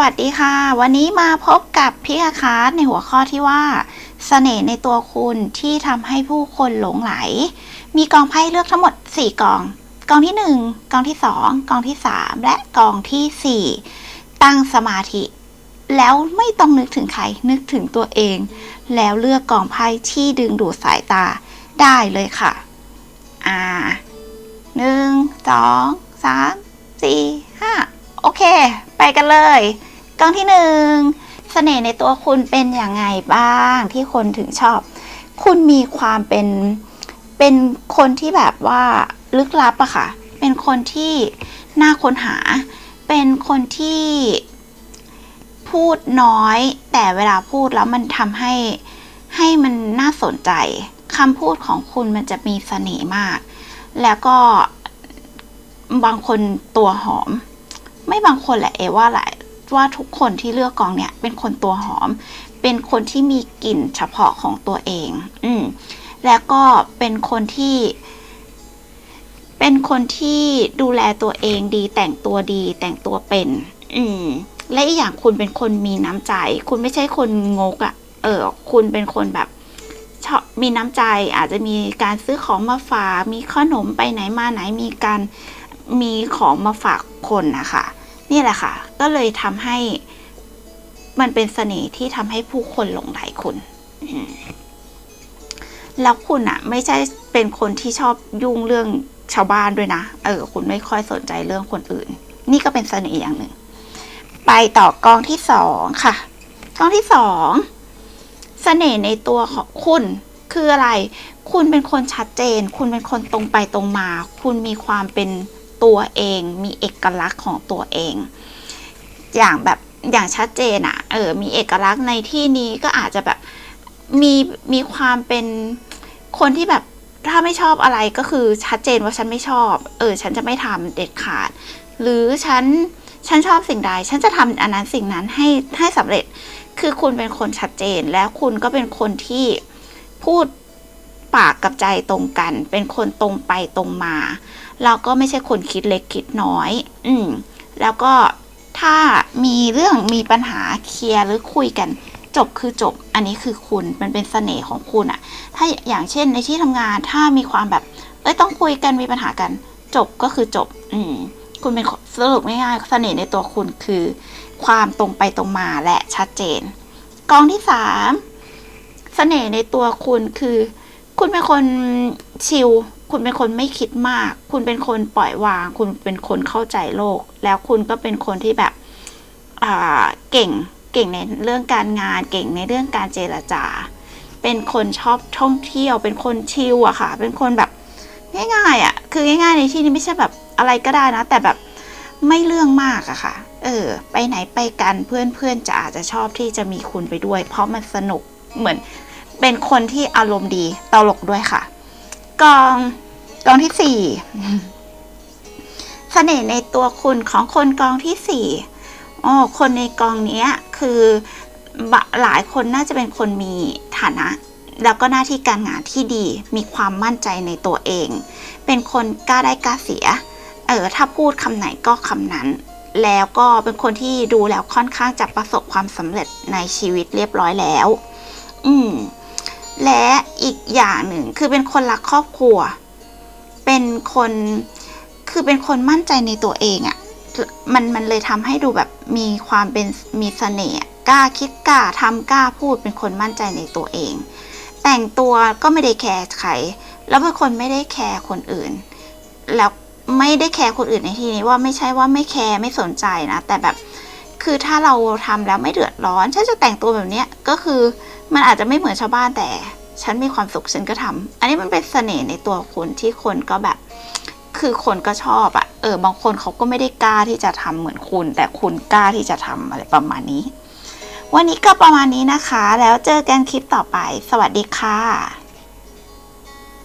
สวัสดีค่ะ วันนี้มาพบกับพี่อาคาร์ในหัวข้อที่ว่าเสน่ห์ในตัวคุณที่ทำให้ผู้คนหลงไหล มีกองไพ่เลือกทั้งหมด 4กอง กองที่ 1 กองที่ 2 กองที่ 3 และกองทีสี่ 4 ตั้งสมาธิ แล้วไม่ต้องนึกถึงใครนึกถึงตัวเอง แล้วเลือกกองไพ่ที่ดึงดูดสายตาได้เลยค่ะ อ่าหนึ่งสองสามสี่ห้าโอเค ไปกันเลย กองที่หนึ่งเสน่ห์ในตัวคุณเป็นอย่างไงบ้างที่คนถึงชอบ คุณมีความเป็นเป็นคนที่แบบว่าลึกลับอะค่ะ เป็นคนที่น่าค้นหา เป็นคนที่พูดน้อย แต่เวลาพูดแล้วมันทำให้ให้มันน่าสนใจคำพูดของคุณมันจะมีเสน่ห์มาก แล้วก็บางคนตัวหอม ไม่บางคนแหละเอว่าหลาย ว่าทุกคนที่เลือกกองเนี่ยเป็นคนตัวหอม เป็นคนที่มีกลิ่นเฉพาะของตัวเอง อืมแล้วก็เป็นคนที่ เป็นคนที่ดูแลตัวเองดีแต่งตัวดีแต่งตัวเป็น อืม และอีกอย่างคุณเป็นคนมีน้ำใจ คุณไม่ใช่คนงกอะ่ะ เออ คุณเป็นคนแบบชอบมีน้ำใจอาจจะมีการซื้อของมาฝากมีขนมไปไหนมาไหนมีการมีของมาฝากคนนะคะ นี่แหละค่ะ ก็เลยทำให้มันเป็นเสน่ห์ที่ทำให้ผู้คนหลงไหลคุณ แล้วคุณอะไม่ใช่เป็นคนที่ชอบยุ่งเรื่องชาวบ้านด้วยนะ เออ คุณไม่ค่อยสนใจเรื่องคนอื่น นี่ก็เป็นเสน่ห์อย่างหนึ่ง ไปต่อกองที่สองค่ะ กองที่สองเสน่ห์ในตัวของคุณคืออะไร คุณเป็นคนชัดเจน คุณเป็นคนตรงไปตรงมา คุณมีความเป็น ตัวเอง มีเอกลักษณ์ของตัวเอง อย่างแบบอย่างชัดเจนอะเออ มีเอกลักษณ์ในที่นี้ก็อาจจะแบบมีมีความเป็นคนที่แบบถ้าไม่ชอบอะไรก็คือชัดเจนว่าฉันไม่ชอบ เออ ฉันจะไม่ทำเด็ดขาด หรือฉันฉันชอบสิ่งใด ฉันจะทำอันนั้นสิ่งนั้นให้ให้สำเร็จ คือคุณเป็นคนชัดเจน แล้วคุณก็เป็นคนที่พูดปากกับใจตรงกัน เป็นคนตรงไปตรงมา เราก็ไม่ใช่คนคิดเล็กคิดน้อย อืม แล้วก็ถ้ามีเรื่องมีปัญหาเคลียร์หรือคุยกัน จบคือจบ อันนี้คือคุณมันเป็นเสน่ห์ของคุณอะถ้าอย่างเช่นในที่ทำงานถ้ามีความแบบ เอ้ยต้องคุยกันมีปัญหากัน จบก็คือจบ อืม คุณเป็นสรุปง่ายๆเสน่ห์ในตัวคุณคือ ความตรงไปตรงมาและชัดเจน กองที่สามเสน่ห์ในตัวคุณคือ คุณเป็นคนชิล คุณเป็นคนไม่คิดมาก คุณเป็นคนปล่อยวาง คุณเป็นคนเข้าใจโลก แล้วคุณก็เป็นคนที่แบบเก่ง เก่งในเรื่องการงาน เก่งในเรื่องการเจรจา เป็นคนชอบท่องเที่ยว เป็นคนชิลอะค่ะ เป็นคนแบบง่ายๆอะคือง่ายๆในที่นี้ไม่ใช่แบบอะไรก็ได้นะ แต่แบบไม่เรื่องมากอะค่ะ เออ ไปไหนไปกันเพื่อนๆจะอาจจะชอบที่จะมีคุณไปด้วย เพราะมันสนุก เหมือนเป็นคนที่อารมณ์ดีตลกด้วยค่ะ กอง กองที่สี่เสน่ห์ในตัวคุณของคนกองที่สี่อ๋อคนในกองนี้คือหลายคนน่าจะเป็นคนมีฐานะ แล้วก็หน้าที่การงานที่ดีมีความมั่นใจในตัวเอง เป็นคนกล้าได้กล้าเสีย เออถ้าพูดคำไหนก็คำนั้น แล้วก็เป็นคนที่ดูแล้วค่อนข้างจะประสบความสำเร็จในชีวิตเรียบร้อยแล้ว อืม และอีกอย่างหนึ่งคือเป็นคนรักครอบครัว เป็นคนคือเป็นคนมั่นใจในตัวเองอะ่ะมันมันเลยทำให้ดูแบบมีความเป็นมีเสน่ห์กล้าคิดกล้าทำกล้าพูดเป็นคนมั่นใจในตัวเอง แต่งตัวก็ไม่ได้แคร์ใครแล้วเป็นคนไม่ได้แคร์คนอื่น แล้วไม่ได้แคร์คนอื่นในที่นี้ว่าไม่ใช่ว่าไม่แคร์ไม่สนใจนะ แต่แบบคือถ้าเราทำแล้วไม่เดือดร้อนฉันจะแต่งตัวแบบนี้ก็คือ มันอาจจะไม่เหมือนชาวบ้านแต่ฉันมีความสุขฉันก็ทำอันนี้มันเป็นเสน่ห์ในตัวคุณที่คนก็แบบ คือคนก็ชอบอะเออบางคนเขาก็ไม่ได้กล้าที่จะทำเหมือนคุณ แต่คุณกล้าที่จะทำอะไรประมาณนี้ วันนี้ก็ประมาณนี้นะคะ แล้วเจอกันคลิปต่อไป สวัสดีค่ะ